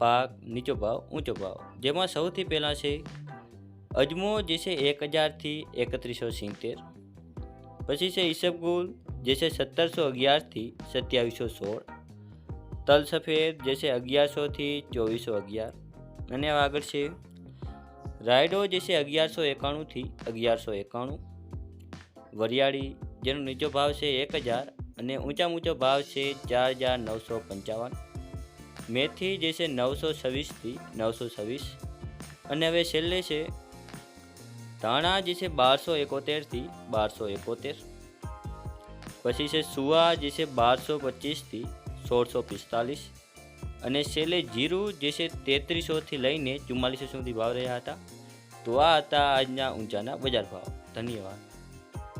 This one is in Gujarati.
પાક નીચો ભાવ, ઊંચો ભાવ. જેમાં સૌથી પહેલાં છે અજમો, જે છે એક હજારથી એકત્રીસો સિત્તેર. પછી છે ઈસબગુલ, જે છે સત્તરસો અગિયારથી સત્યાવીસો સોળ. તલ સફેદ, જે છે અગિયારસોથી ચોવીસો અગિયાર. અને આગળ છે રાયડો, જે છે અગિયારસો એકાણુંથી અગિયારસો એકાણું. વરિયાળી, જેનો નીચો ભાવ છે એક હજાર અને ઊંચા ઊંચો ભાવ છે ચાર હજાર નવસો પંચાવન. મેથી જે છે નવસો છવ્વીસથી નવસો છવ્વીસ. અને હવે છેલ્લે છે ધાણા જે છે બારસો એકોતેરથી બારસો એકોતેર. પછી છે સુવા જે છે બારસો પચીસથી સોળસો પિસ્તાલીસ. અને છેલ્લે જીરું જે છે તેત્રીસોથી લઈને ચુમ્માલીસો સુધી ભાવ રહ્યા હતા. તો આ હતા આજના ઊંચાના બજાર ભાવ. ધન્યવાદ.